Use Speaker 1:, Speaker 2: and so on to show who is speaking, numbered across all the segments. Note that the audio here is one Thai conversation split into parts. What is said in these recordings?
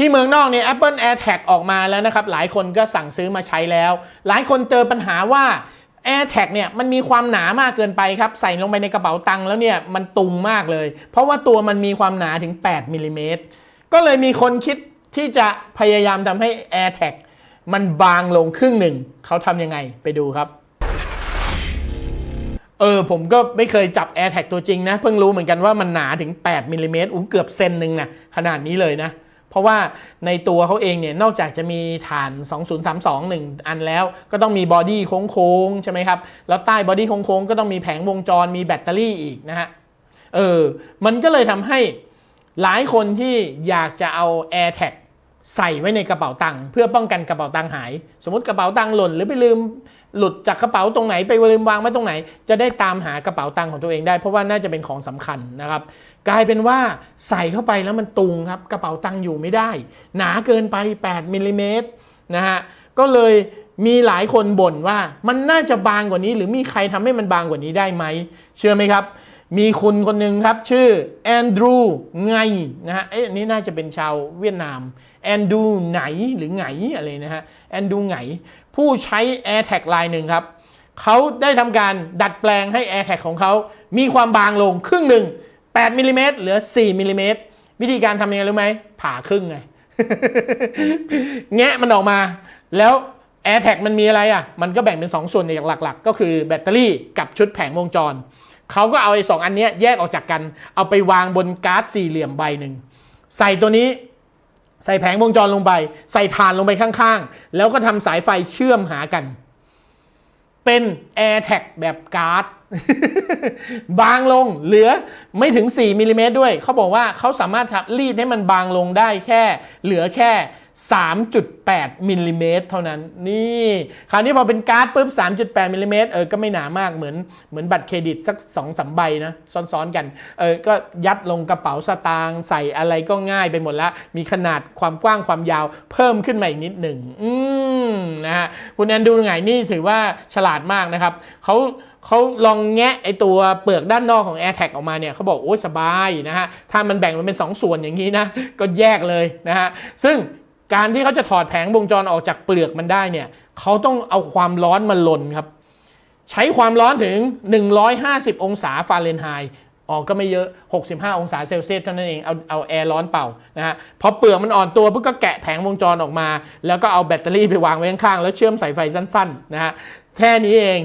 Speaker 1: ที่เมืองนอกเนี่ย Apple AirTag ออกมาแล้วนะครับ หลายคนก็สั่งซื้อมาใช้แล้ว หลายคนเจอปัญหาว่า AirTag เนี่ยมันมีความหนามากเกินไปครับ ใส่ลงไปในกระเป๋าตังค์แล้วเนี่ยมันตุงมากเลย เพราะว่าตัวมันมีความหนาถึง 8มิลลิเมตรก็เลยมีคนคิดที่จะพยายามทำให้ AirTag มันบางลงครึ่งหนึ่ง เขาทำยังไงไปดูครับ เออ ผมก็ไม่เคยจับ AirTag ตัวจริงนะ เพิ่งรู้เหมือนกันว่ามันหนาถึง 8มิลลิเมตรอู้เกือบเซนหนึ่งนะขนาดนี้เลยนะ เพราะว่าในตัวเขาเองเนี่ยนอกจากจะมีฐาน 2032 1 อันแล้ว ก็ต้องมีบอดี้โค้งๆใช่ไหมครับแล้วใต้บอดี้โค้งๆก็ต้องมีแผงวงจรมีแบตเตอรี่อีกนะฮะเออมันก็เลยทำให้หลายคนที่อยากจะเอา AirTag ใส่ไว้ในกระเป๋าตังค์เพื่อป้องกันกระเป๋าตังค์หาย สมมติกระเป๋าตังค์หล่นหรือไปลืมหลุดจากกระเป๋าตรงไหนไปลืมวางไว้ตรงไหน จะได้ตามหากระเป๋าตังค์ของตัวเองได้ เพราะว่าน่าจะเป็นของสำคัญนะครับ กลายเป็นว่าใส่เข้าไปแล้วมันตุงครับกระเป๋าตังค์อยู่ไม่ได้ หนาเกินไป 8มิลลิเมตรนะฮะก็เลยมีหลายคนบ่นว่ามันน่าจะบางกว่านี้ หรือมีใครทำให้มันบางกว่านี้ได้ไหมเชื่อไหมครับ มีคุณคนหนึ่งครับชื่อแอนดรูไงนะฮะเอ๊ะนี้น่าจะเป็นชาวเวียดนามแอนดูไหนหรือไงอะไรนะฮะแอนดูไงผู้ใช้ AirTag ลายหนึ่งครับเขาได้ทำการดัดแปลงให้ AirTag ของเขามีความบางลงครึ่งหนึ่ง8มิลลิเมตรเหลือ 4มิลลิเมตรวิธีการทำยังไงรู้ไหมผ่าครึ่งไงแงะมันออกมาแล้ว AirTag มันมีอะไรอะ มันก็แบ่งเป็น 2 ส่วนอย่างหลัก ๆ ก็คือแบตเตอรี่กับชุดแผงวงจร เขาก็เอาไอ้สองอันนี้แยกออกจากกัน เอาไปวางบนการ์ดสี่เหลี่ยมใบหนึ่งใส่ตัวนี้ใส่แผงวงจรลงไป ใส่ถ่านลงไปข้างๆ แล้วก็ทำสายไฟเชื่อมหากัน เป็น AirTag แบบการ์ด บางลงเหลือไม่ถึง 4มิลลิเมตรด้วย เขาบอกว่าเขาสามารถรีดให้มันบางลงได้แค่เหลือแค่ 3.8มิลลิเมตรเท่านั้นนี่คราวนี้พอเป็นการ์ดปุ๊บ 3.8มิลลิเมตรเออก็ไม่หนามากเหมือนเหมือนบัตรเครดิตสัก2อสใบนะซ้อนๆกันเออก็ยัดลงกระเป๋าสตางค์ใส่อะไรก็ง่ายไปหมดละมีขนาดความกว้างความยาวเพิ่มขึ้นมาอีกนิดหนึ่งอืมนะฮะคุณแอนดูไงนี่ถือว่าฉลาดมากนะครับเขาเขาลองแงะไอตัวเปลือกด้านนอกของ AirTag ออกมาเนี่ยเขาบอกโอ้สบายนะฮะถ้ามันแบ่งมันเป็น 2 ส่วนอย่างนี้นะก็แยกเลยนะฮะซึ่ง การที่เขาจะถอดแผงวงจรออกจากเปลือกมันได้เนี่ยเขาต้องเอาความร้อนมาลนครับ ใช้ความร้อนถึง 150 องศาฟาเรนไฮต์ออกก็ไม่เยอะ 65 องศาเซลเซียสเท่านั้นเอง เอาเอาแอร์ร้อนเป่านะฮะ พอเปลือกมันอ่อนตัวปุ๊บก็แกะแผงวงจรออกมา แล้วก็เอาแบตเตอรี่ไปวางไว้ข้างๆ แล้วเชื่อมสายไฟสั้นๆนะฮะ แค่นี้เอง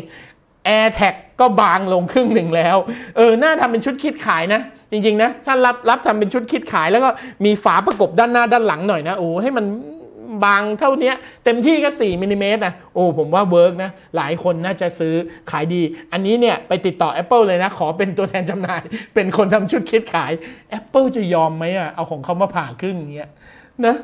Speaker 1: AirTag ก็บางลงครึ่งหนึ่งแล้ว เออ น่าทำเป็นชุดคิดขายนะ จริงๆนะถ้ารับรับทำเป็นชุดคิดขาย แล้วก็มีฝาประกบด้านหน้าด้านหลังหน่อยนะโอ้ให้มันบางเท่านี้เต็มที่ก็ 4มิลลิเมตรนะโอ้ผมว่าเวิร์กนะ หลายคนน่าจะซื้อขายดี อันนี้เนี่ย ไปติดต่อ Apple เลยนะ ขอเป็นตัวแทนจำหน่าย เป็นคนทำชุดคิดขาย Apple จะยอมไหมอะเอาของเขามาผ่าครึ่งอย่างเงี้ยนะ